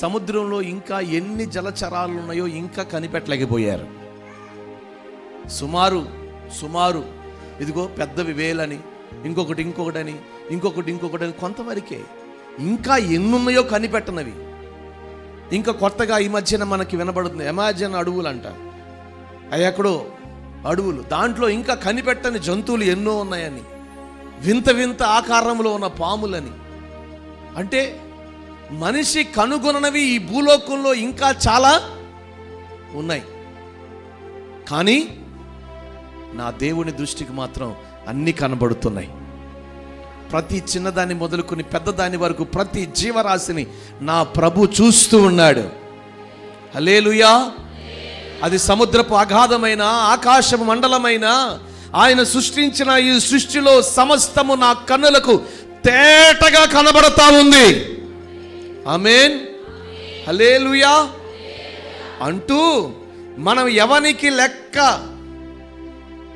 సముద్రంలో ఇంకా ఎన్ని జలచరాలు ఉన్నాయో ఇంకా కనిపెట్టలేకపోయారు. సుమారు సుమారు ఇదిగో పెద్దవి వేలని ఇంకొకటి ఇంకొకటని ఇంకొకటి ఇంకొకటని కొంతవరకే ఇంకా ఎన్నున్నాయో కనిపెట్టనవి. ఇంకా కొత్తగా ఈ మధ్యన మనకి వినబడుతుంది ఎమాజిన్ అడవులు అంట అవి ఎక్కడో అడవులు దాంట్లో ఇంకా కనిపెట్టని జంతువులు ఎన్నో ఉన్నాయని వింత వింత ఆకారంలో ఉన్న పాములని. అంటే మనిషి కనుగొనవి ఈ భూలోకంలో ఇంకా చాలా ఉన్నాయి. కానీ నా దేవుని దృష్టికి మాత్రం అన్నీ కనబడుతున్నాయి. ప్రతి చిన్నదాన్ని మొదలుకొని పెద్దదాని వరకు ప్రతి జీవరాశిని నా ప్రభు చూస్తూ ఉన్నాడు. హలేలుయా అది సముద్రపు అగాధమైన ఆకాశపు మండలమైన ఆయన సృష్టించిన ఈ సృష్టిలో సమస్తము నా కన్నులకు తేటగా కనబడతా ఉంది. అమేన్ హలేలుయా అంటూ మనం ఎవనికి లెక్క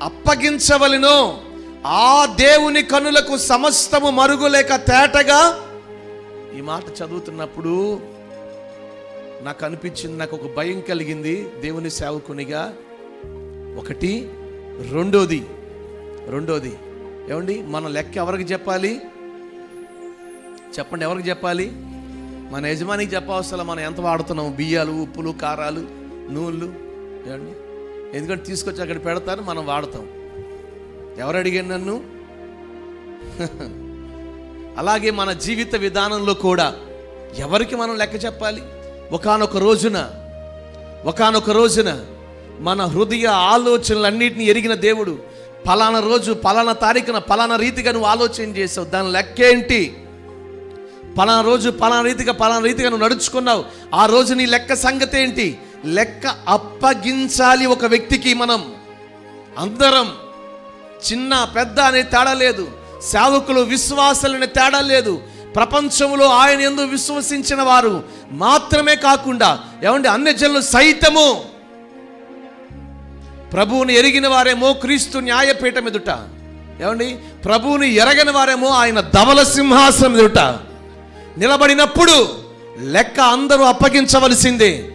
అప్పగించవలెనో ఆ దేవుని కనులకు సమస్తము మరుగులేక తేటగా ఈ మాట చదువుతున్నప్పుడు నాకు అనిపించింది నాకు ఒక భయం కలిగింది. దేవుని సేవకునిగా ఒకటి రెండోది రెండోది. ఏమండి? మన లెక్క ఎవరికి చెప్పాలి? చెప్పండి ఎవరికి చెప్పాలి? మన యజమానికి చెప్పవసరం మనం ఎంత వాడుతున్నాం? బియ్యాలు ఉప్పులు కారాలు నూనెలు ఏమండి? ఎందుకంటే తీసుకొచ్చి అక్కడ పెడతారు మనం వాడతాం. ఎవరు అడిగారు నన్ను? అలాగే మన జీవిత విధానంలో కూడా ఎవరికి మనం లెక్క చెప్పాలి? ఒకానొక రోజున ఒకానొక రోజున మన హృదయ ఆలోచనలన్నింటినీ ఎరిగిన దేవుడు పలానా రోజు పలానా తారీఖున పలానా రీతిగా నువ్వు ఆలోచన చేసావు. దాని లెక్క ఏంటి? పలానా రోజు పలానా రీతిగా పలానా రీతిగా నువ్వు నడుచుకున్నావు. ఆ రోజు నీ లెక్క సంగతి ఏంటి? లెక్క అప్పగించాలి ఒక వ్యక్తికి మనం. అందరం చిన్న పెద్ద అనే తేడా లేదు. సేవకులు విశ్వాసాలనే తేడా లేదు. ప్రపంచంలో ఆయన ఎందు విశ్వసించిన వారు మాత్రమే కాకుండా ఏమండి అన్ని జనులు సైతము. ప్రభువుని ఎరిగిన వారేమో క్రీస్తు న్యాయపీఠం ఎదుట. ఏమండి ప్రభువుని ఎరగని వారేమో ఆయన ధవల సింహాసనం ఎదుట. నిలబడినప్పుడు లెక్క అందరూ అప్పగించవలసిందే.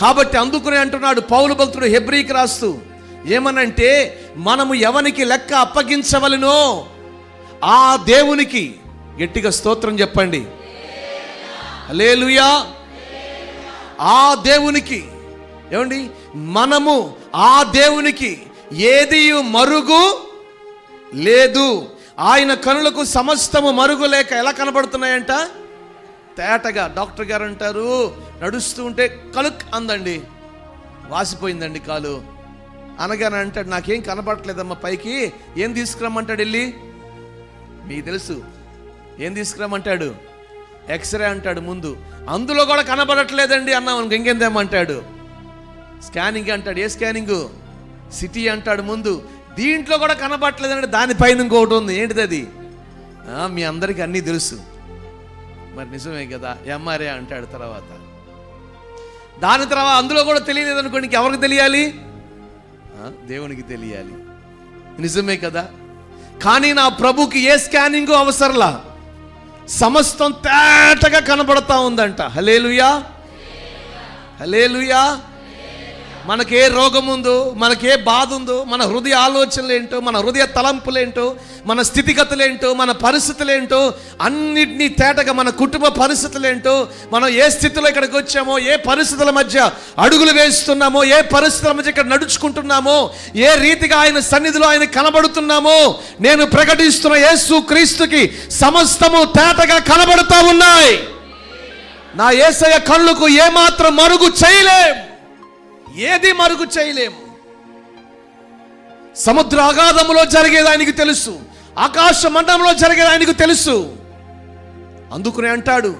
కాబట్టి అందుకునే అంటున్నాడు పౌలు భక్తుడు హెబ్రీకి రాస్తూ ఏమనంటే మనము ఎవనికి లెక్క అప్పగించవలనో ఆ దేవునికి గట్టిగా స్తోత్రం చెప్పండి. లేలుయా ఆ దేవునికి ఏమండి? మనము ఆ దేవునికి ఏది మరుగు లేదు. ఆయన కనులకు సమస్తము మరుగు లేక ఎలా కనబడుతున్నాయంట? తేటగా డాక్టర్ గారు అంటారు నడుస్తూ ఉంటే కలుక్ అందండి. వాసిపోయిందండి కాలు. అనగానే అంటాడు నాకేం కనబడట్లేదమ్మా పైకి. ఏం తీసుకురమ్మంటాడు వెళ్ళి? మీకు తెలుసు. ఏం తీసుకురమ్మంటాడు? ఎక్స్రే అంటాడు ముందు. అందులో కూడా కనబడట్లేదండి అన్నాం ఇంకేం స్కానింగ్ అంటాడు. ఏ స్కానింగ్? సిటీ అంటాడు ముందు. దీంట్లో కూడా కనబడట్లేదంటే దానిపైన ఇంకొకటి ఉంది. ఏంటిది అది? మీ అందరికీ అన్నీ తెలుసు. మరి నిజమే కదా? ఎంఆర్ఏ అంటాడు తర్వాత. దాని తర్వాత అందులో కూడా తెలియలేదు అనుకోండి ఎవరికి తెలియాలి? దేవునికి తెలియాలి. నిజమే కదా? కానీ నా ప్రభుకి ఏ స్కానింగ్ అవసరంలా. సమస్తం తేటగా కనబడతా ఉందంట. హలేలుయా హలేలుయా మనకే రోగం ఉందో మనకే బాధ ఉందో మన హృదయ ఆలోచనలు ఏంటో మన హృదయ తలంపులేంటో మన స్థితిగతులేంటో మన పరిస్థితులేంటో అన్నిటినీ తేటగా మన కుటుంబ పరిస్థితులేంటో మనం ఏ స్థితిలో ఇక్కడికి వచ్చామో ఏ పరిస్థితుల మధ్య అడుగులు వేస్తున్నామో ఏ పరిస్థితుల మధ్య ఇక్కడ నడుచుకుంటున్నామో ఏ రీతిగా ఆయన సన్నిధిలో ఆయన కనబడుతున్నామో నేను ప్రకటిస్తున్న యేసు క్రీస్తుకి సమస్తము తేటగా కనబడుతూ ఉన్నాయి. నా ఏసయ కళ్ళకు ఏమాత్రం మరుగు చేయలేం. ఏది మరుగు చేయలేము. సముద్ర అగాధములో జరిగేది ఆయనకు తెలుసు. ఆకాశ మండలంలో జరిగేది ఆయనకు తెలుసు. అందుకునే అంటాడు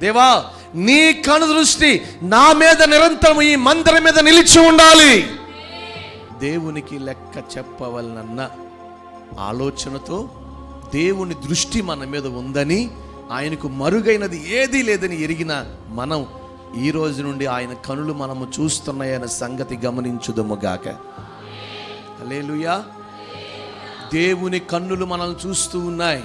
దేవా నీ కను దృష్టి నా మీద నిరంతరం ఈ మందిరం మీద నిలిచి ఉండాలి. దేవునికి లెక్క చెప్పవలనన్న ఆలోచనతో దేవుని దృష్టి మన మీద ఉందని ఆయనకు మరుగైనది ఏదీ లేదని ఎరిగిన మనం ఈ రోజు నుండి ఆయన కనులు మనము చూస్తున్నాయన్న సంగతి గమనించుదముగాక. హల్లెలూయా. దేవుని కన్నులు మనల్ని చూస్తూ ఉన్నాయి.